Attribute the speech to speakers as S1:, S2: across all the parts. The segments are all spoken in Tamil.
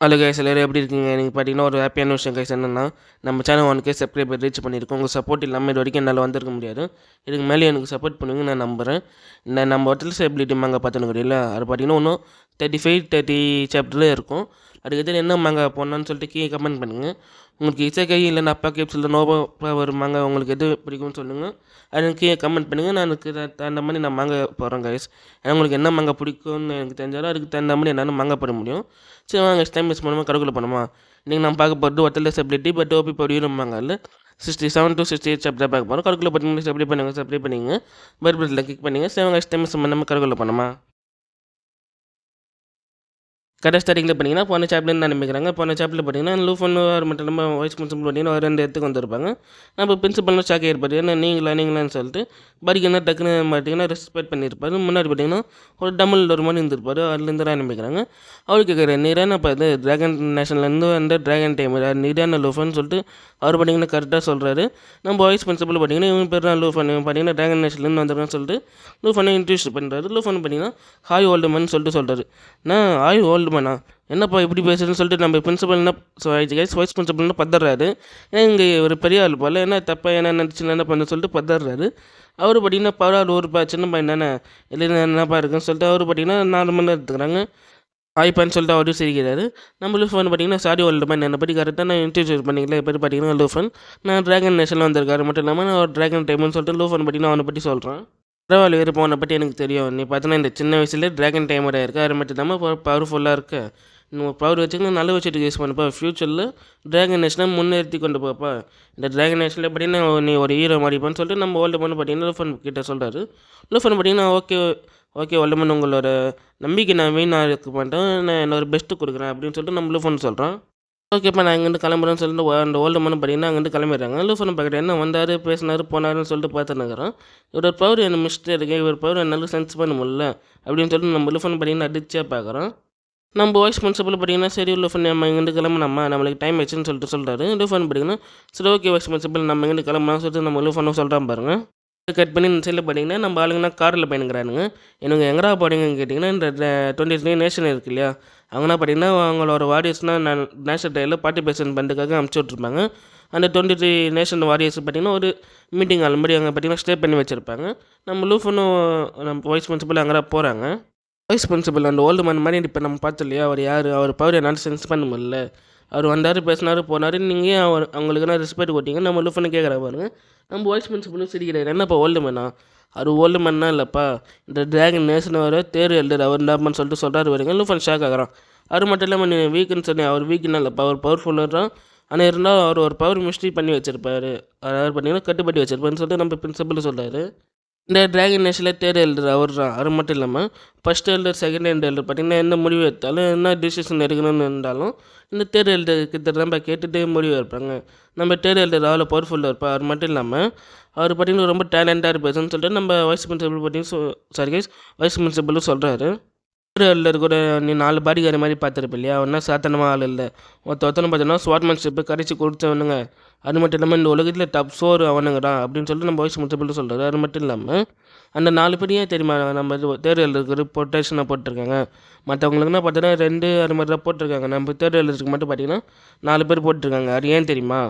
S1: ஹலோ கைஸ் எல்லோரும் எப்படி இருக்கீங்க? நீங்கள் பார்த்தீங்கன்னா ஒரு ஹாப்பியான விஷயம் கைஸ் என்னென்னா நம்ம channel one K subscriber reach பண்ணியிருக்கோம் உங்கள் சப்போர்ட் இல்லாமல் இது வரைக்கும் என்னால் வந்திருக்க முடியாது. இதுக்கு மேலே எனக்கு சப்போர்ட் பண்ணுங்க நான் நம்புகிறேன் இந்த நம்ம ஹோட்டல்ஸ் ஸ்டெபிலிட்டி மாங்க பார்த்துனுக்குறீங்கள அது பார்த்தீங்கன்னா இன்னும் தேர்ட்டி ஃபைவ் தேர்ட்டி சாப்டரில் இருக்கும். அதுக்கு எதில் என்ன மாங்க போடணும்னு சொல்லிட்டு கீழே கமெண்ட் பண்ணுங்கள் உங்களுக்கு இசைக்கை இல்லைன்னா அப்பா கேப்ஸ் இல்லை நோபா வருமாங்க உங்களுக்கு எது பிடிக்கும்னு சொல்லுங்கள் அது கீழே கமெண்ட் பண்ணுங்கள் நான் அதுக்கு த- தகுந்த மாதிரி நான் மாங்க போகிறேன் கைஸ் ஏன்னா உங்களுக்கு என்ன மாங்க பிடிக்கும்னு எனக்கு தெரிஞ்சாலும் அதுக்கு தகுந்த மாதிரி என்னால் மாங்க போட முடியும். சரி வாங்க டைம் மிஸ் பண்ணுமா கருக்குள்ள பண்ணுமா இன்றைக்கி நம்ம பார்க்க போகிறது ஒத்தல செபிலிட்டி பட் ஓபி படிக்கிறோமாங்க இல்லை sixty seven to sixty eight chapter பார்க்க போகிறோம் கருக்குள்ள பண்ணி சப்ளை பண்ணுங்க சப்ளை பண்ணிங்க. பர்பிளில் கிளிக் பண்ணிங்க. சரி வாங்க டைம் மிஸ் பண்ணாமல் கருக்குள்ள பண்ணுமா கடை ஸ்டார்டிங்கில் பார்த்தீங்கன்னா போன சாப்லேருந்து ஆரம்பிக்கிறாங்க போன சாப்பில் பார்த்தீங்கன்னா லூஃப் மட்டும் நம்ம வாய்ஸ் பிரின்சிபல் பார்த்தீங்கன்னா ஒரு ரெண்டு இடத்துக்கு வந்திருப்பாங்க. நம்ம பிரின்சிபல்னு ஷாக் ஆகிருப்பாரு ஏன்னா நீங்களா நீங்களான்னு சொல்லிட்டு பாடிக்கு டக்குன்னு பார்த்தீங்கன்னா ரெஸ்பெக்ட் பண்ணியிருப்பாரு முன்னாடி பார்த்தீங்கன்னா ஒரு டபுள் ஒரு மாதிரி இருந்திருப்பார். அதுலேருந்து தான் ஆரம்பிக்கிறாங்க அவர் கேட்குற நீரான இப்போ இது ட்ராகன் நேஷன்லேருந்து வந்து ட்ராகன் டைம் நீரான லூஃபன்னு சொல்லிட்டு அவர் பார்த்தீங்கன்னா கரெக்டாக சொல்கிறாரு நம்ம வாய்ஸ் பிரின்சிபல் பார்த்தீங்கன்னா இவன் பேர் தான் லூஃபன். இவன் பார்த்தீங்கன்னா ட்ராகன் நேஷன்லேருந்து வந்திருக்கான்னு சொல்லிட்டு லூஃபனை இன்ட்ரடியூஸ் பண்ணுறாரு லூஃபன் பார்த்திங்கன்னா ஹாய் ஓல்டு மேன் சொல்லிட்டு சொல்கிறாரு நான் ஹாய் ஓல்டு மேனா என்னப்பா இப்படி பேசுறேன்னு சொல்லிட்டு நம்ம பிரின்சிபல் என்ன கைஸ் வைஸ் பிரின்சிபல்னு பதறாரு. ஏன்னா இங்கே ஒரு பெரிய ஆள் போல்? என்ன தப்பாக என்ன நினச்சி என்ன பண்ண சொல்லிட்டு பதறாரு. அவர் பார்த்தீங்கன்னா பரவாயில்ல ஒரு பா சின்ன பையன் தானே. இல்லை என்னப்பா இருக்குன்னு சொல்லிட்டு அவர் பார்த்தீங்கன்னா நேரம் எடுத்துக்கிறாங்க ஆய்ப்பான்னு சொல்லிட்டு அவரும் சிரிக்கிறாரு. நம்ம லூஃபன் பார்த்தீங்கன்னா சாரி ஓல்டு மேன் என்னை பற்றி கரெக்டாக நான் இன்ட்ரடியூஸ் பண்ணிக்கல. இப்போ பார்த்தீங்கன்னா லூஃபன் நான் ட்ராகன் நேஷனில் வந்திருக்காரு. மட்டும் இல்லாமல் நான் ஒரு ட்ராகன் டைம்னு சொல்லிட்டு லூஃபன் பார்த்தீங்கன்னா அவனை பற்றி சொல்கிறேன் பரவாயில்ல வேறு பற்றி எனக்கு தெரியும். நீ பார்த்தீங்கன்னா இந்த சின்ன வயசுலேயே ட்ராகன் டைமராக இருக்கு. அது மட்டும் இல்லாமல் பவர்ஃபுல்லாக இருக்கு. நீ பவர் வச்சுக்கணும் நல்ல விஷயத்துக்கு யூஸ் பண்ணுப்பா ஃப்யூச்சரில் ட்ராகன் நேஷனை முன்னேற்றி கொண்டு போப்பா இந்த ட்ராகன் நேஷனில் பார்த்தீங்கன்னா நீ ஒரு ஹீரோ மாதிரிப்பான்னு சொல்லிட்டு நம்ம ஓல்டு பண்ணு பார்த்தீங்கன்னா லூஃபன் கிட்ட சொல்கிறாரு லூஃபன் பார்த்தீங்கன்னா ஓகே ஓகே வல்லமன் உங்களோட நம்பிக்கை நான் வீணாக இருக்க மாட்டேன். நான் என்னோட பெஸ்ட்டு கொடுக்குறேன் அப்படின்னு சொல்லிட்டு நம்ம லூஃபன் சொல்கிறோம் ஓகேப்பா நான் இங்கேருந்து கிளம்புறேன்னு சொல்லிட்டு அந்த ஓல்டு மனு பார்த்தீங்கன்னா அங்கேருந்து கிளம்பிடுறாங்க. லூஃபன் பக்கத்தில் என்ன வந்தார் பேசினார் போனாருன்னு சொல்லிட்டு பார்த்துனுக்குறோம் இவரோட பவர் என்ன மிஸ்டே இருக்கு. இவர் பவர் என்னால் சென்ஸ் பண்ண முடியல அப்படின்னு சொல்லிட்டு நம்ம லூஃபன் பார்த்தீங்கன்னா அடிச்சே பார்க்குறோம். நம்ம வாய்ஸ் பிரின்சிபல் பார்த்தீங்கன்னா சரி லூஃபன் நம்ம இங்கேருந்து கிளம்புனம்மா நம்மளுக்கு டைம் ஆச்சுன்னு சொல்லிட்டு சொல்கிறாரு லூஃபன் பார்த்தீங்கன்னா சரி ஓகே வாய்ஸ் பிரின்சிபல் நம்ம இங்கேருந்து கிளம்பலாம் சொல்லிட்டு நம்ம லூஃபனும் சொல்கிறான் பாருங்கள் கட் பண்ணி இந்த சைடில் பார்த்தீங்கன்னா நம்ம ஆளுங்கன்னா காரில் பயணிக்கிறானுங்க. எனக்கு எங்கடா போகிறீங்கன்னு கேட்டிங்கன்னா இந்த டுவெண்ட்டி த்ரீ நேஷன் இருக்கு இல்லையா? அவங்கனா பார்த்தீங்கன்னா அவங்களோட வாரியர்ஸ்னால் நான் நேஷனல் டேயில் பார்ட்டிபேஷன் பண்ணுறதுக்காக அமுச்சு விட்ருப்பாங்க அந்த டுவெண்ட்டி த்ரீ நேஷன் வாரியர்ஸ் பார்த்தீங்கன்னா ஒரு மீட்டிங் ஆள் மாதிரி அங்கே பார்த்தீங்கன்னா ஸ்டே பண்ணி வச்சுருப்பாங்க. நம்ம லூஃபனும் நம்ம வைஸ் பிரின்சிபல் அங்கே போகிறாங்க வைஸ் பிரின்சிபல் அந்த ஓல்டு மேன் மாதிரி இப்போ நம்ம பார்த்தோம் இல்லையா? அவர் யார்? அவர் பவர் என்னால் சென்ஸ் பண்ண முடியல. அவர் வந்தார் பேசினார் போனார். நீங்கள் ஏன் அவர் அவங்களுக்கு ரெஸ்பெக்ட் கொடுத்தீங்க நம்ம லூஃபனு கேட்குற பாருங்க. நம்ம வைஸ் பிரின்சிபலும் சிரிக்கிறார். என்னப்பா ஓல்டு மேனா அவர் ஓல்டு மேன்னா இல்லைப்பா. இந்த டிராகன் நேஷன் தேர் எழுதுற அவர் டாப்னு சொல்லிட்டு சொல்கிறார் வரீங்க லுஃபன் ஷாக் ஆகிறான். அது மட்டும் இல்லாமல் நீ வீக்குன்னு சொன்னேன். அவர் வீக்குன்னு இல்லைப்பா. அவர் பவர்ஃபுல்லாக தான் ஆனால் இருந்தால் அவர் ஒரு பவர் மிஸ்ட்ரி பண்ணி வச்சுருப்பார். அதாவது பார்த்தீங்கன்னா கட்டுப்பட்டி வச்சிருப்பாருன்னு சொல்லிட்டு நம்ம பிரின்சிபல் சொல்கிறாரு இந்த ட்ராகன் நேஷனில் தேர் எல்டர் அவர் தான். அது மட்டும் இல்லாமல் first elder second hand elder பார்த்திங்கன்னா என்ன முடிவு எடுத்தாலும் என்ன டிசிஷன் எடுக்கணும்னு இருந்தாலும் இந்த தேர் கிட்ட நம்ம கேட்டுகிட்டே முடிவு எடுப்பாங்க. நம்ம தேர் எல்டர் அவ்வளோ பவர்ஃபுல்லாக இருப்பார். அது மட்டும் இல்லாமல் அவர் பார்த்தீங்கன்னா ரொம்ப டேலண்டாக இருப்பார்னு சொல்லிட்டு நம்ம வைஸ் பிரின்சிபல் பார்த்தீங்கன்னா சாரி கைஸ் வைஸ் பிரின்சிபலும் சொல்கிறாரு தேர் கூட நீ நாலு பாடிக்கார மாதிரி பார்த்துருப்ப இல்லையா? ஒன்றா சாத்தனமாக ஆள் இல்லை. ஒருத்த ஒருத்தனை பார்த்தோன்னா ஸ்வாட்மேன்ஷிப்பு கரைச்சி கொடுத்தவனுங்க. அது மட்டும் இல்லாமல் இந்த உலகத்தில் டப் சோறு அவனுங்கடா அப்படின்னு சொல்லிட்டு நம்ம வயசு பிரின்சிபல் சொல்கிறாரு அது மட்டும் இல்லாமல் அந்த நாலு படியே தெரியுமா? நம்ம இது தேர்வு பொட்டேஷனாக போட்டிருக்காங்க. மற்றவங்களுக்குனா பார்த்தோன்னா ரெண்டு அது மாதிரி தான் போட்டிருக்காங்க. நம்ம தேர்தல் எழுதுறதுக்கு மட்டும் பார்த்தீங்கன்னா நாலு பேர் போட்டிருக்காங்க. அது ஏன் தெரியுமா?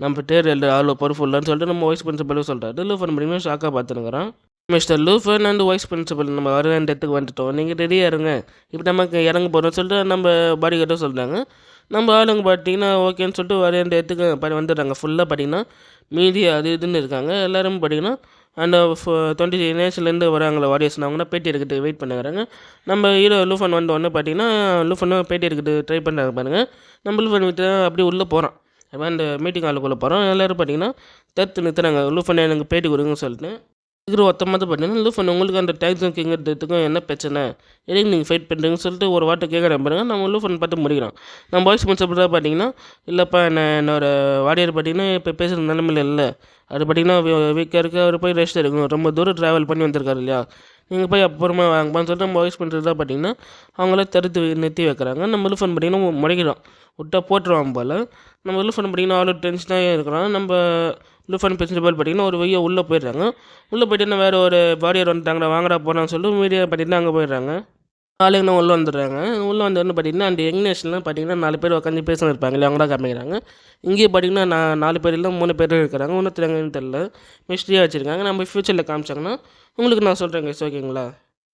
S1: நம்ம தேர்தல் எழுத அவ்வளோ பொறுப்புள்ளன்னு சொல்லிட்டு நம்ம வைஸ் பிரின்சிபலும் சொல்கிறாரு ஃபோன் பண்ணி ஷாக்காக பார்த்துனுக்குறோம் மிஸ்டர் லூஃபன் அண்ட் வைஸ் பிரின்சிபல் நம்ம வர வேண்டிய இடத்துக்கு வந்துட்டோம். நீங்கள் ரெடியாக இருங்க. இப்போ நமக்கு இறங்க போகிறோம்னு சொல்லிட்டு நம்ம பாடி கிட்ட சொல்கிறாங்க நம்ம ஆளுங்க பார்த்தீங்கன்னா ஓகேன்னு சொல்லிட்டு வர இடத்துக்கு படி வந்துடுறாங்க. ஃபுல்லாக பார்த்தீங்கன்னா மீதி அது இதுன்னு இருக்காங்க. எல்லோரும் பார்த்தீங்கன்னா அந்த டுவெண்ட்டி நேஷன்லேருந்து வராங்களே வாரியர்ஸ் அவங்கன்னா பேட்டி எடுக்கிறது வெயிட் பண்ணுறாங்க. நம்ம ஹீரோ லூஃபன் வந்த உடனே பார்த்தீங்கன்னா லூஃபனும் பேட்டி எடுக்கிறது ட்ரை பண்ணுறாங்க பாருங்கள் நம்ம லூஃபன் விட்டு அப்படியே உள்ளே போகிறோம் அந்த மீட்டிங் ஹாலுக்குள்ளே போகிறோம் எல்லோரும் பார்த்தீங்கன்னா தடுத்து நிறுத்துறாங்க. லூஃபன் எனக்கு பேட்டி கொடுங்கன்னு சொல்லிட்டு. சீக்கிரம் ஒத்தமாக பார்த்தீங்கன்னா ஃபண்ட் உங்களுக்கு அந்த டைக்ஸன் கேட்கறதுக்கும் என்ன பிரச்சனை? எதுக்கு நீங்கள் ஃபைட் பண்ணுறீங்கன்னு சொல்லிட்டு ஒரு வாட்டை கேட்குறேன் பாருங்க. நம்ம லூஃபன் பார்த்து முடிக்கிறோம். நம்ம வாய்ஸ் பிரின்சிபல் பார்த்தீங்கன்னா இல்லைப்பா என்ன என்னோட வாடியார் பார்த்தீங்கன்னா இப்போ பேசுகிற நிலமையில இல்லை. அது பார்த்தீங்கன்னா வீக்காக இருக்க அவர் போய் ரெஸ்ட் எடுக்கணும். ரொம்ப தூரம் ட்ராவல் பண்ணி வந்திருக்காரு இல்லையா? நீங்கள் போய் அப்புறமா வாங்கப்பான்னு சொல்லிட்டு நம்ம வாய்ஸ் பண்ணுறதா பார்த்தீங்கன்னா அவங்கள தடுத்து நிறுத்தி வைக்கிறாங்க. நம்ம ஃபோன் பண்ணிங்கன்னா முறைக்கிறோம் விட்டா போட்டுருவாங்க போல். நம்ம ஃபோன் பண்ணிங்கன்னா அவ்வளோ டென்ஷனாக இருக்கிறோம். நம்ம லூஃபன் பிரின்சிபல் பார்த்திங்கன்னா ஒரு வழியாக உள்ளே போயிடுறாங்க. உள்ளே போயிட்டு வேறு ஒரு பாடியர் வந்துட்டாங்க வாங்கடா போகிறான்னு சொல்லிட்டு மீடியா பார்த்திங்கன்னா அங்கே போயிடுறாங்க. ஆளுங்கன்னா உள்ளே வந்துடுறாங்க. உள்ளே வந்தோடனே பார்த்தீங்கன்னா அந்த யங் பார்த்தீங்கன்னா நாலு பேர் உட்காந்து பேசின்னு இருப்பாங்க. இல்லை அவங்க தான் காமிக்கிறாங்க. இங்கேயே பார்த்தீங்கன்னா நான் நாலு பேர் இல்லை மூணு பேர் இருக்கிறாங்க. ஒன்றுத்தர் தெரியாங்கன்னு தெரில மிஸ்ட்ரியாக வச்சுருக்காங்க. நம்ம ஃப்யூச்சரில் காமிச்சாங்கன்னா உங்களுக்கு நான் சொல்கிறேங்க ஓகேங்களா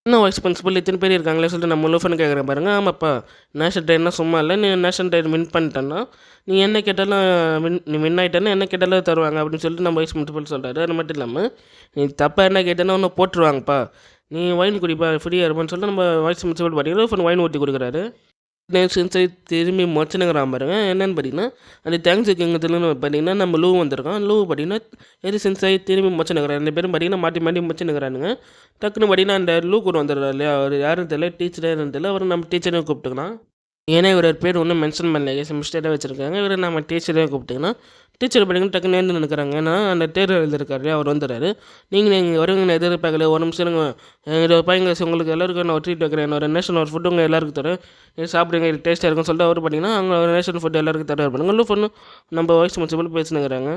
S1: இன்னும் எக்ஸ்பென்சிபிள் இத்தனை பேர் இருக்காங்களே சொல்லிட்டு நம்ம லூஃபன் கேட்குறேன் பாருங்க. ஆமாப்பா நேஷனல் ட்ரெயின்னா சும்மா இல்லை. நீ நேஷனல் ட்ரெயின் வின் பண்ணிட்டேன்னா நீ என்ன கேட்டாலும் வின் நீ வின் ஆகிட்டேன்னா என்ன கேட்டாலும் தருவாங்க அப்படின்னு சொல்லிட்டு நம்ம வைஸ் பிரின்சிபல் சொல்கிறாரு அது மட்டும் இல்லாமல் நீ தப்பாக என்ன கேட்டேன்னா ஒன்று போட்டுருவாங்கப்பா. நீ ஒயின் குடிப்பா ஃப்ரீயாக இருப்பான்னு சொல்லிட்டு நம்ம வைஸ் பிரின்சிபல் பார்த்தீங்கன்னா லூஃபன் ஒயின் ஊற்றி கொடுக்குறாரு. சின்சை திரும்பி மொச்சனுங்கிறான் பாருங்க என்னென்னு பார்த்தீங்கன்னா அந்த தேங்க்ஸ் கிங்கத்துலன்னு பார்த்தீங்கன்னா நம்ம லூ வந்திருக்கோம் லூ பார்த்தீங்கன்னா எது சின்சை திரும்பி மொச்சனுங்கிறான் ரெண்டு பேரும் பார்த்தீங்கன்னா மாட்டி மாட்டி மொச்சனுங்கிறானுங்க டக்குன்னு பார்த்தீங்கன்னா அந்த லூ கூட வந்துடுறாரு இல்லையா அவர் யாரும் தெரியல டீச்சரே தெரியல அவர் நம்ம டீச்சரையும் கூப்பிட்டுக்கலாம் ஏன்னா இவர் பேர் ஒன்றும் மென்ஷன் பண்ணல மிஸ்டேக்காக வச்சுருக்காங்க இவர் நம்ம டீச்சரையும் கூப்பிட்டுக்கலாம் டீச்சர் பார்த்தீங்கன்னா டக்குன்னு நேர்ந்து நினைக்கிறாங்க ஏன்னா அந்த தேர்வு எழுதிருக்காரு அவர் வந்துடுறாரு. நீங்கள் நீங்கள் வருவீங்க நான் எதிர்பார்க்கல. ஒரு நிமிஷம் இருங்க. என்னோட பையங்க உங்களுக்கு எல்லாருக்கும் நான் ஒரு ட்ரீட் வைக்கிறேன். ஒரு நேஷன் ஒரு ஃபுட்டு உங்கள் எல்லாருக்கும் தரேன். சாப்பிடுங்க இது டேஸ்ட்டாக இருக்கும் சொல்லிட்டு அவர் பார்த்தீங்கன்னா அவங்க நேஷன் ஃபுட் எல்லாருக்கும் தர பண்ணுங்க இல்லை ஃபோன் நம்ம வாய்ஸ் முன்சிபல் பேசினுங்கிறாங்க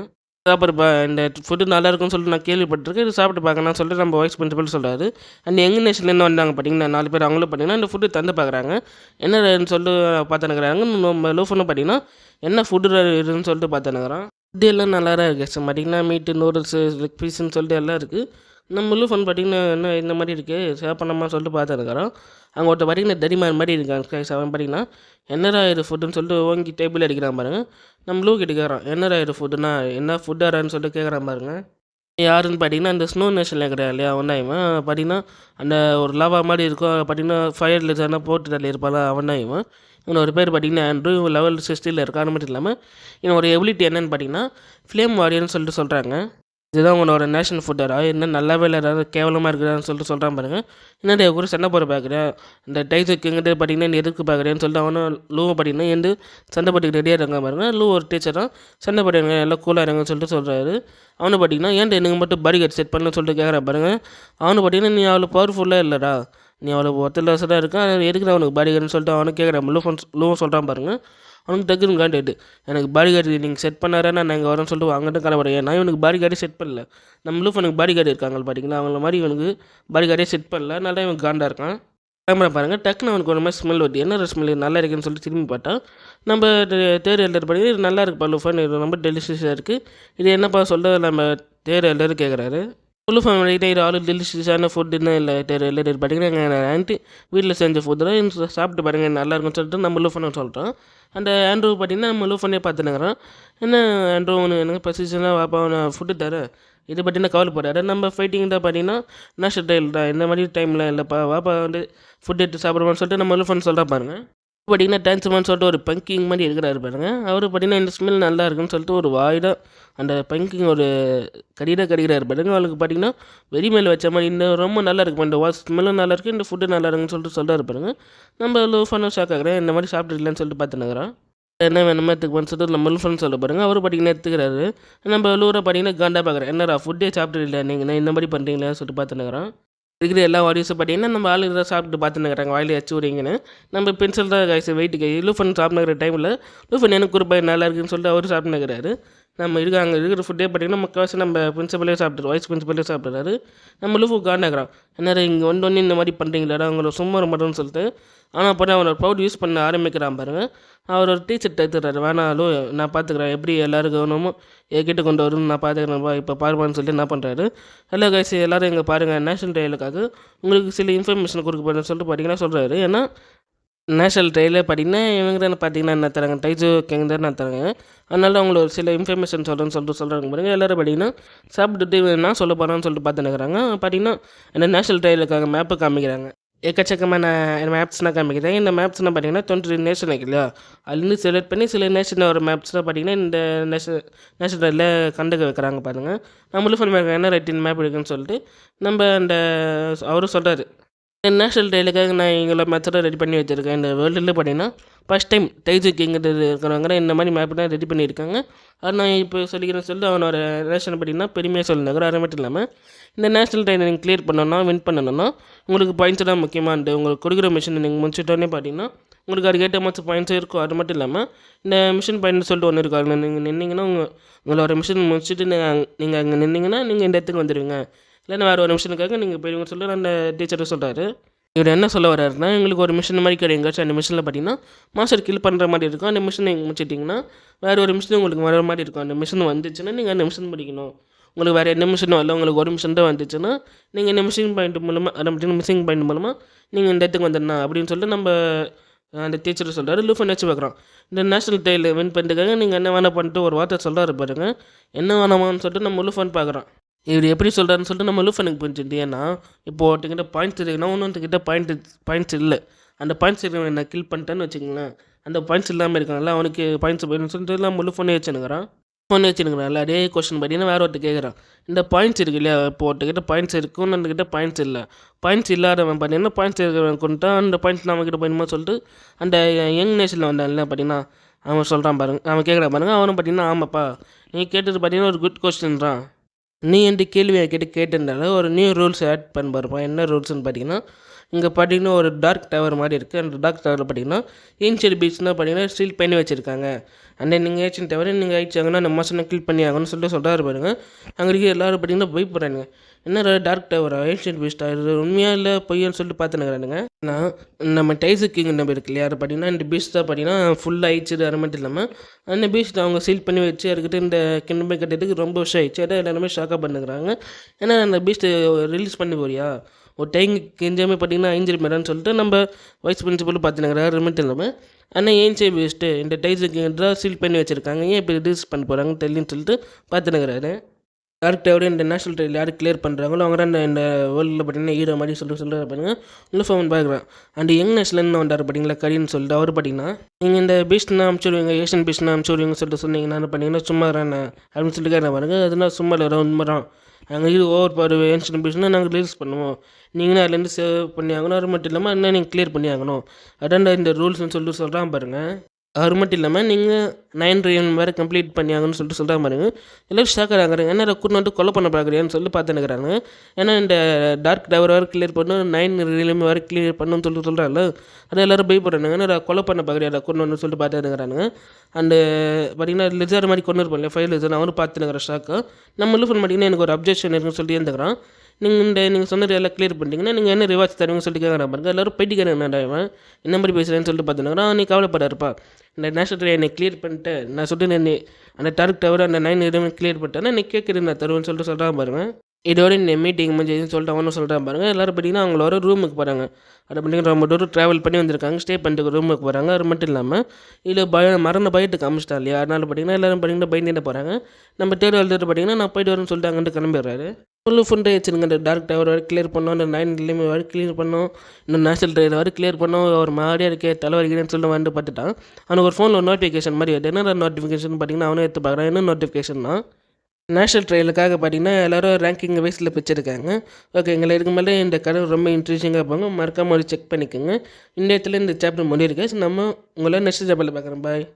S1: சாப்பிட்றப்பா இந்த ஃபுட்டு நல்லா இருக்குன்னு சொல்லிட்டு நான் கேள்விப்பட்டிருக்கேன். இது சாப்பிட்டு பார்க்கணும்னு சொல்லிட்டு நம்ம வாய்ஸ் பிரின்சிபல் சொல்கிறாரு அண்ட் எங்கள் நேஷன்லேருந்து வந்தாங்க பார்த்தீங்கன்னா நாலு பேர் அவங்களும் பார்த்தீங்கன்னா இந்த ஃபுட்டு தந்து பார்க்குறாங்க என்னன்னு சொல்லிட்டு பார்த்துனுக்குறாங்க நம்ம லூஃபனும் பார்த்தீங்கன்னா என்ன ஃபுட்டு இருக்குன்னு சொல்லிட்டு பார்த்துனுக்குறான் இது எல்லாம் நல்லா தான் இருக்குது ஸோ பார்த்தீங்கன்னா மீட்டு நூடுல்ஸு லெக் பீஸுன்னு சொல்லிட்டு எல்லாம் இருக்குது நம்மளும் ஃபோன் பார்த்தீங்கன்னா என்ன இந்த மாதிரி இருக்குது சேப்பனமாக சொல்லிட்டு பார்த்துனுக்குறோம் அங்கே ஒருத்தர் பார்த்தீங்கன்னா தடிமார் மாதிரி இருக்காங்க. அவன் பார்த்திங்கன்னா என்னடா இது ஃபுட்டுன்னு சொல்லிட்டு ஓங்கி டேபிள் அடிக்கிறான் பாருங்கள் நம்ம லூ கிட்ட கேட்குறான் என்னடா இது ஃபுட்டுனா என்ன ஃபுட்டாடான்னு சொல்லிட்டு கேட்குறான் பாருங்கள் யாருன்னு பார்த்தீங்கன்னா அந்த ஸ்னோ நேஷனில் கிடையாது இல்லையா ஒன்றாயிவன் பார்த்தீங்கன்னா அந்த ஒரு லவா மாதிரி இருக்கும். பார்த்தீங்கன்னா ஃபயரில் எதனா போட்டு தள்ளி இருப்பாள் அவன் இவன். இவன் ஒரு பேர் பார்த்தீங்கன்னா ஆண்ட்ரூ லெவல் சிக்ஸ்டியில் இருக்கான் அது மட்டும் இல்லாமல் இவனோட ஒரு எபிலிட்டி என்னன்னு பார்த்தீங்கன்னா ஃப்ளேம் வாரியர்னு சொல்லிட்டு சொல்கிறாங்க இதுதான் உங்களோட நேஷனல் ஃபுட்டரா என்ன நல்லாவே இல்லை ஏதாவது கேவலமாக இருக்குதான்னு சொல்லிட்டு சொல்கிறான் பாருங்க. என்னடா கூட சண்டை போட பார்க்குறேன் இந்த டைஸுக்கு எங்கிட்ட பார்த்தீங்கன்னா நீ எதுக்கு பார்க்குறேன்னு சொல்லிட்டு அவனும் லூவை பார்த்தீங்கன்னா எந்த சண்டை போட்டுக்கு ரெடியாக இருக்காங்க பாருங்கள் லூ ஒரு டீச்சர் தான் சண்டை போட்டுங்க எல்லாம் கூலாக இருங்கன்னு சொல்லிட்டு சொல்கிறாரு அவனை பார்த்தீங்கன்னா ஏன்டா எனக்கு மட்டும் பாடிகார்டு செட் பண்ணு சொல்லிட்டு கேட்குறான் பாருங்கள் அவனு பார்த்தீங்கன்னா நீ அவ்வளோ பவர்ஃபுல்லாக இல்லைடா. நீ அவ்வளோ ஒத்தலசடாக இருக்கான் எதுக்கு அவனுக்கு பாடிகார்டுன்னு சொல்லிட்டு அவனுக்கு கேட்குறான் லூ லூவும் சொல்கிறான் பாருங்கள் அவனுக்கு டக்குன்னு காண்டாக்ட் எனக்கு பாடி கார்டு நீங்கள் செட் பண்ணாரா நான் இங்கே வரேன்னு சொல்லிட்டு அங்கிட்ட கிளம்புறேன் நான் இவனுக்கு பாடி கார்டே செட் பண்ணல. நம்ம லூஃப் எனக்கு பாடி கார்டு இருக்காங்க பார்த்தீங்களா அவங்கள மாதிரி இவனுக்கு பாடி கார்டே செட் பண்ணல. அதனால இவன் காண்டாக இருக்கான். கேமரா பாருங்கள் டக்குன்னு அவனுக்கு ஒரு மாதிரி ஸ்மெல் வருது. என்ன ஸ்மெல் நல்லா இருக்குன்னு சொல்லிட்டு திரும்பி பார்த்தா நம்ம தேர் எழுதர் படி இது நல்லா இருக்குப்பா லூஃபன் இது ரொம்ப டெலிஷியஸாக இருக்குது இது என்னப்பா சொல்ல நம்ம தேர் எழுதர் கேட்குறாரு லூஃபன் பண்ணிக்கிட்டே இது ஆளு டெலிஷியஸான ஃபுட்டுன்னு இல்லை ரிலேட்டட் எழுதர் பார்த்தீங்கன்னா எங்கள் ஆண்டி வீட்டில் செஞ்ச ஃபுட் தான். சாப்பிட்டு பாருங்கள் நல்லாயிருக்கும்னு சொல்லிட்டு நம்ம லூஃபன் சொல்கிறோம் அந்த ஆண்ட்ரூ பார்த்தீங்கன்னா நம்ம லூஃபனே பார்த்துனுக்குறோம் என்ன ஆண்ட்ரூ ஒன்று எனக்கு பசிச்சுன்னா வாப்பா நான் ஃபுட்டு தரேன் இது பற்றின கவலைப்படாத நம்ம ஃபைட்டிங் தான் பார்த்தீங்கன்னா நேஷனல் டைல் தான் இந்த மாதிரி டைமில் இல்லைப்பா வாப்பா வந்து ஃபுட் எடுத்து சாப்பிடுவோம்னு சொல்லிட்டு நம்ம லூஃபன் சொல்கிறா பாருங்கள் பார்த்தீங்கன்னா டான்ஸ்மான்னு சொல்லிட்டு ஒரு பங்கிங் மாதிரி இருக்கிறாரு பாருங்க. அவர் பார்த்தீங்கன்னா இந்த ஸ்மெல் நல்லா இருக்குன்னு சொல்லிட்டு ஒரு வாயிட அந்த பங்கிங் ஒரு கடிதாக கடிக்கிறாரு பாருங்க. அவளுக்கு பார்த்தீங்கன்னா வெறி மேலே வச்ச மாதிரி இந்த ரொம்ப நல்லா இருக்கு இந்த வாஸ் ஸ்மெல்லும் நல்லா இருக்குது இந்த ஃபுட்டு நல்லா இருக்குன்னு சொல்லிட்டு சொல்கிறாரு பாருங்க. நம்ம லூஃபனும் ஷாக் ஆகிறேன். இந்த மாதிரி சாப்பிட்டுக்கலான்னு சொல்லிட்டு பார்த்துனுக்குறோம் என்ன வேணுமோ எடுத்துக்குவான்னு சொல்லிட்டு நம்ம லூஃபன் சொல்ல பாருங்க. அவர் பார்த்தீங்கன்னா எடுத்துக்கிறாரு. நம்ம லூரை பார்த்தீங்கன்னா காண்டா பார்க்குறேன் என்னடா ஃபுட்டே சாப்பிட்டு இல்லை நீங்கள் இந்த மாதிரி பண்ணுறீங்களேன்னு சொல்லிட்டு பார்த்துனுக்குறோம் இருக்கிற எல்லா ஆடியோஸும் பார்த்தீங்கன்னா நம்ம ஆள் தான் சாப்பிட்டு பார்த்துனுக்குறாங்க வாயில வச்சு விடுங்கன்னு நம்ம பென்சில் தான் காய்ச்சி வெயிட்டு கை லூஃபன் சாப்பிட்னுக்கிற டைமில் லூஃபன் எனக்கு ஒரு நல்லா இருக்குன்னு சொல்லிட்டு அவர் சாப்பிட்டுனுக்கிறாரு நம்ம இருக்க அங்கே இருக்கிற ஃபுட்டே பார்த்தீங்கன்னா முக்கால்வாசி நம்ம பிரின்சிபலே சாப்பிட்ரு வைஸ் பிரின்சிபலே சாப்பிட்றாரு நம்ம லூஃபு காண்டாக்குறான் என்ன இங்கே ஒன்று இந்த மாதிரி பண்ணுறீங்களாடா அவங்கள சும்மா மாட்டோம்னு சொல்லிட்டு ஆனால் அப்போ அவனோட ப்ரௌட் யூஸ் பண்ண ஆரம்பிக்கிறான் பாருங்கள் அவர் ஒரு டீச்சர் எடுத்துறாரு வேணாம் நான் பார்த்துக்கிறேன் எப்படி எல்லோரும் கவனமும் என்கிட்ட கொண்டு வரும்னு நான் பார்த்துக்கிறேன்ப்பா இப்போ பாருப்பான்னு சொல்லிட்டு என்ன பண்ணுறாரு ஹலோ கைஸ் எல்லோரும் இங்கே பாருங்கள் நேஷனல் டேலுக்காக உங்களுக்கு சில இன்ஃபர்மேஷன் கொடுக்க போகிறேன்னு சொல்லிட்டு பார்த்தீங்கன்னா சொல்கிறாரு ஏன்னா நேஷனல் ட்ரெயிலே பார்த்தீங்கன்னா இவங்க தான் பார்த்தீங்கன்னா என்ன தராங்க? டைஜோ கேங் தான் நான் தராங்க? அதனால் அவங்கள ஒரு சில இன்ஃபர்மேஷன் சொல்கிறேன்னு சொல்லிட்டு சொல்கிறாங்க பாருங்கள் எல்லோரும் பார்த்தீங்கன்னா சாப்பிட்டுட்டு நான் சொல்ல போகிறேன்னு சொல்லிட்டு பார்த்துனுக்குறாங்க பார்த்தீங்கன்னா இந்த நேஷனல் ட்ரெயிலுக்காக மேப்பு காமிக்கிறாங்க. எக்கச்சக்கமான மேப்ஸ்லாம் காமிக்கிறாங்க. இந்த மேப்ஸ்னால் பார்த்தீங்கன்னா டுவெண்ட்டி நேஷன் இல்லையா? அதுலேருந்து செலக்ட் பண்ணி சில நேஷனில் ஒரு மேப்ஸ்லாம் பார்த்தீங்கன்னா இந்த நேஷன் நேஷனலில் கண்டுக்க வைக்கிறாங்க பாருங்கள் நம்மளும் சொல்லுவாங்க என்ன ரைட்டின் மேப் இருக்குன்னு சொல்லிட்டு நம்ம அந்த அவரும் சொல்கிறாரு நேஷனல் டேலுக்காக நான் எங்களை மெத்தடை ரெடி பண்ணி வச்சுருக்கேன். இந்த வேர்ல்டில் பார்த்தீங்கன்னா ஃபஸ்ட் டைம் டைஜு கிங்கிறது இருக்கிறவங்க இந்த மாதிரி மேப் தான் ரெடி பண்ணியிருக்காங்க. அது நான் இப்போ சொல்லிக்கிறேன் சொல்லிட்டு அவனோட நேஷனல் பார்த்தீங்கன்னா பெருமையாக சொல்லினாங்க அது மட்டும் இல்லாமல் இந்த நேஷனல் ட்ரெயினை நீங்கள் கிளியர் பண்ணணும்னா வின் பண்ணணும்னா உங்களுக்கு பாயிண்ட்ஸ் தான் முக்கியமானது உங்களுக்கு கொடுக்குற மிஷினை நீங்கள் முடிச்சிட்டோன்னே பார்த்தீங்கன்னா உங்களுக்கு அதுக்கேற்ற மாதிரி பாயிண்ட்ஸும் இருக்கும். அது மட்டும் இல்லாமல் இந்த மிஷின் பாயிண்ட் சொல்லிட்டு ஒன்று இருக்காங்க நீங்கள் நின்னீங்கன்னா உங்கள் உங்களோட மிஷின் முடிச்சுட்டு நீங்கள் நீங்கள் அங்கே நின்னீங்கன்னா நீங்கள் இந்த இடத்துக்கு வந்துடுவீங்க இல்லைன்னா வேறு ஒரு மிஷினுக்காக நீங்கள் போயிடுவீங்கன்னு சொல்லி அந்த டீச்சர் சொல்கிறாரு இவர் என்ன சொல்ல வர்றாருன்னா எங்களுக்கு ஒரு மிஷின் மாதிரி கிடையாது. எங்கேயாச்சும் அந்த மிஷினில் பார்த்தீங்கன்னா மாஸ்டர் கில் பண்ணுற மாதிரி இருக்கும். அந்த மிஷினை நீங்கள் முடிச்சிட்டிங்கன்னா வேறு ஒரு மிஷின் உங்களுக்கு வர மாதிரி இருக்கும். அந்த மிஷின் வந்துச்சுன்னா நீங்கள் அந்த மிஷின் படிக்கணும். உங்களுக்கு வேறு எந்த மிஷினும் வரல உங்களுக்கு ஒரு மிஷின் தான் வந்துச்சுன்னா நீங்கள் இந்த மிஷின் பாயிண்ட் மூலமாக அதை மிஷின் பாயிண்ட் மூலமாக நீங்கள் இந்த இடத்துக்கு வந்துடணும் அப்படின்னு சொல்லிட்டு நம்ம அந்த டீச்சர் சொல்கிறாரு லூஃபன் வச்சு பார்க்குறோம் இந்த நேஷனல் டேயில் வின் பண்ணிட்டுக்காக நீங்கள் என்ன வேணால் பண்ணிட்டு ஒரு வார்த்தை சொல்கிறாரு பாருங்கள் என்ன வேணாமான்னு சொல்லிட்டு நம்ம லூஃபன் பார்க்குறோம் இவர் எப்படி சொல்கிறாருன்னு சொல்லிட்டு நம்ம லூஃபனுக்கு புரிஞ்சுட்டு ஏன்னா இப்போ ஒருத்தங்கிட்ட பாயிண்ட்ஸ் இருக்குன்னா இன்னொருத்தங்கிட்ட பாயிண்ட் பாயிண்ட்ஸ் இல்லை. அந்த பாயிண்ட்ஸ் இருக்கிறவன் என்ன கில் பண்ணிட்டேன்னு வச்சுக்கோங்களேன். அந்த பாயிண்ட்ஸ் இல்லாமல் இருக்கான்ல அவனுக்கு பாயிண்ட்ஸ் போயிடுன்னு சொல்லிட்டு நம்ம லூஃபனே வச்சுனுக்கிறான் ஃபோன் வச்சுருக்கிறான்ல அதே கொஸ்டின் பார்த்தீங்கன்னா வேறு ஒருத்தர் கேட்குறான். இந்த பாயிண்ட்ஸ் இருக்கு இல்லையா? இப்போ ஒருத்தக்கிட்ட பாயிண்ட்ஸ் இருக்கும் நம்மக்கிட்ட பாயிண்ட்ஸ் இல்லை. பாயிண்ட்ஸ் இல்லாதவன் பார்த்தீங்கன்னா பாயிண்ட்ஸ் இருக்கிறவன் கொண்டுட்டா அந்த பாயிண்ட்ஸ் நம்மக்கிட்ட போயிடுமா சொல்லிட்டு அந்த யங் நேஷனில் வந்தான்ல பார்த்தீங்கன்னா அவன் சொல்கிறான் பாருங்க. அவன் கேட்குறான் பாருங்க. அவனும் பார்த்தீங்கன்னா ஆமாப்பா நீ கேட்டது பார்த்தீங்கன்னா ஒரு குட் கொஸ்டின்றான் நீ என்று கேள்வி கேட்டு கேட்டிருந்தால ஒரு நியூ ரூல்ஸ் ஆட் பண்ண பாருப்பா. என்ன ரூல்ஸ்னு பார்த்தீங்கன்னா இங்கே பார்த்தீங்கன்னா ஒரு டார்க் டவர் மாதிரி இருக்குது அந்த டார்க் டவரில் பார்த்தீங்கன்னா ஏன்ஷியல் பீச்னா பார்த்தீங்கன்னா ஸ்டீல் பண்ணி வச்சுருக்காங்க. அந்த நீங்கள் ஏச்சின் டவர் நீங்கள் ஆயிடுச்சாங்கன்னா நம்ம மசனை கில் பண்ணி ஆகணும்னு சொல்லிட்டு சொல்கிறாரு பாருங்க. அங்கே இருக்கிற எல்லோரும் பார்த்தீங்கன்னா பயப்படுறாங்க என்ன டார்க் டவரா ஏன்ஷியன் பீஸ்டா இது உண்மையாக இல்லை பொய்யான்னு சொல்லிட்டு பார்த்துனுங்கிறானுங்க நான் நம்ம டைசு கிங் நம்ம இருக்கு இல்லையா? அது பார்த்தீங்கன்னா இந்த பீச் தான் பார்த்தீங்கன்னா ஃபுல்லாக ஆயிடுச்சு அது மட்டும் இல்லாமல் அந்த பீச் அவங்க சீல் பண்ணி வச்சு அதுக்கிட்ட இந்த கிண்ணமே கட்டுறதுக்கு ரொம்ப வருஷம் ஆயிடுச்சு. அதை எல்லாருமே ஷாக்காக பண்ணுறாங்க ஏன்னா அந்த பீச் ரிலீஸ் பண்ணி போறியா? ஒரு டைம் கெஞ்சாமே பார்த்தீங்கன்னா ஐஞ்சல் மேடான்னு சொல்லிட்டு நம்ம வைஸ் பிரின்சிபல் பார்த்துனுங்கிறாரு மட்டும் இல்லாமல் ஆனால் ஏன் சே வேஸ்ட்டு இந்த டைஸுக்கு தான் சீல் பண்ணி வச்சுருக்காங்க. ஏன் இப்போ ரிலீஸ் பண்ண போகிறாங்க தெரியலன்னு சொல்லிட்டு பார்த்துனுங்கிறாரு டேரக்டாக இந்த நேஷனல் டைல் யார் கிளியர் பண்ணுறாங்களோ அவங்க தான் இந்த வேர்ல்டில் பார்த்தீங்கன்னா ஹீரோ மாதிரி சொல்லிட்டு சொல்கிறார் பாருங்க. இன்னும் ஃபோன் பார்க்குறேன். அண்ட் யங் நேஷனல்னு வந்தார் பார்த்தீங்களா கரின்னு சொல்லிட்டு அவர் பார்த்தீங்கன்னா நீங்கள் இந்த பீஸ்ட்னா அனுப்பிச்சுடுவீங்க ஏஷியன் பீஸ்ட்னா அனுப்பிச்சுடுவீங்க சொல்லிட்டு சொன்னீங்கன்னா பார்த்தீங்கன்னா சும்மா தானே அப்படின்னு சொல்லிட்டு கேட்டேன் பாருங்க. அதனால் சும்மா இல்லை உண்மை தான். நாங்கள் இது ஓவர் பார் ஏன்ஷியன் பீஸ்னால் நாங்கள் ரிலீஸ் பண்ணுவோம். நீங்களும் அதுலேருந்து சேவ் பண்ணி ஆகணும் அது மட்டும் இல்லாமல் என்ன நீங்கள் கிளியர் பண்ணி ஆகணும் அதான் இந்த ரூல்ஸ்னு சொல்லிட்டு சொல்கிறான் பாருங்கள் அது மட்டும் இல்லாமல் நீங்கள் நைன் ரியன் வேறு கம்ப்ளீட் பண்ணியாங்கன்னு சொல்லிட்டு சொல்கிற மாதிரி எல்லோரும் ஷாக் ஆகிறாங்க. என்ன கூட்டு வந்து கொலை பண்ண பார்க்குறியான்னு சொல்லி பார்த்துனுக்குறாங்க ஏன்னா இந்த டார்க் டவர் வேறு கிளியர் பண்ணணும் நைன் ரியலும் வேறு கிளியர் பண்ணணும்னு சொல்லிட்டு சொல்கிறாங்கல்ல அதை எல்லோரும் பயப்படுறாங்க. என்ன கொலை பண்ண பார்க்குறியா? கொண்டு வந்து சொல்லிட்டு பார்த்துனுக்குறாங்க அண்டு பார்த்தீங்கன்னா லிஜர் மாதிரி கொண்டு இருப்பாங்க ஃபைவ் லிஜர் அவனும் பார்த்துனுக்குற ஷாக்கு நம்ம ஃபோன் பார்த்தீங்கன்னா எனக்கு ஒரு அப்ஜெக்ஷன் இருக்குன்னு சொல்லிட்டு இருந்துக்கிறான். நீங்கள் இந்த நீங்கள் சொன்னது எல்லாம் கிளியர் பண்ணிட்டீங்கன்னா நீங்கள் என்ன ரிவார்ட்ஸ் தருவீங்கன்னு சொல்லிட்டு கேட்குறேன் பாருங்க. எல்லோரும் போயிட்டுக்கிறேன் இவன்? என்ன மாதிரி பேசுகிறேன்னு சொல்லிட்டு பார்த்துனாங்க நீ கவலைப்படாருப்பா இந்த நேஷனல் என்னை கிளியர் பண்ணிட்டு நான் சொல்லிட்டு என்னை அந்த டார்க் டவர் அந்த நைன் எதுவுமே கிளியர் பண்ணிட்டேன்னா நீ கேட்குறது நான் தருவேன்னு சொல்லிட்டு சொல்கிறான் பாருங்க. இதோட இந்த மீட்டிங் முடிஞ்சதுன்னு சொல்லிட்டு அவனும் சொல்கிறான் பாருங்கள் எல்லோரும் பார்த்தீங்கன்னா அவங்களோட ரூமுக்கு போகிறாங்க அதை பார்த்தீங்கன்னா ரொம்ப தூரம் ட்ராவல் பண்ணி வந்திருக்காங்க. ஸ்டே பண்ணிட்டு ரூமுக்கு போகிறாங்க அது மட்டும் இல்லாமல் இதில் பய மரண பயத்துக்கு காமிச்சிட்டா இல்லையா? அதனால் பார்த்தீங்கன்னா எல்லோரும் பார்த்தீங்கன்னா பயந்துட்டு போகிறாங்க நம்ம தேர்வு எழுதிட்டு பார்த்தீங்கன்னா நான் போயிட்டு வரேன்னு சொல்லிட்டு அங்கிட்டு கிளம்பிடுறாரு. ஃபுல்லு ஃபுண்டை வச்சுருங்க அந்த டார்க் டவர் வரை கிளியர் பண்ணோம். அந்த நைன் எல்லாமே வரை கிளியர் பண்ணோம். இன்னும் நேஷனல் ட்ரெயின் வரை கிளியர் பண்ணோம். ஒரு மாதிரியாக இருக்கே தலைவரிக்கிறேன்னு சொல்லிட்டு வந்து பார்த்துட்டான். அவனுக்கு ஒரு ஃபோனில் ஒரு நோட்டிஃபிகேஷன் மாதிரி வருது. என்ன நோட்டிஃபிகேஷன் பார்த்தீங்கன்னா அவனே எடுத்து பார்க்குறான். என்ன நோட்டிஃபிகேஷன் தான் நேஷ்னல் ட்ரையலுக்காக பார்த்தீங்கன்னா எல்லோரும் ரேங்கிங் வைஸில் பிடிச்சிருக்காங்க ஓகே எங்களை இதுக்கு மேலே இந்த கதை ரொம்ப இன்ட்ரெஸ்டிங்காக இருப்பாங்க. மறக்காமல் ஒரு செக் பண்ணிக்கோங்க. இந்த இடத்துல இந்த சாப்டர் முடியிருக்கு நம்ம உங்களை நெக்ஸ்ட் சாப்டரில் பார்க்குறேன் பாய்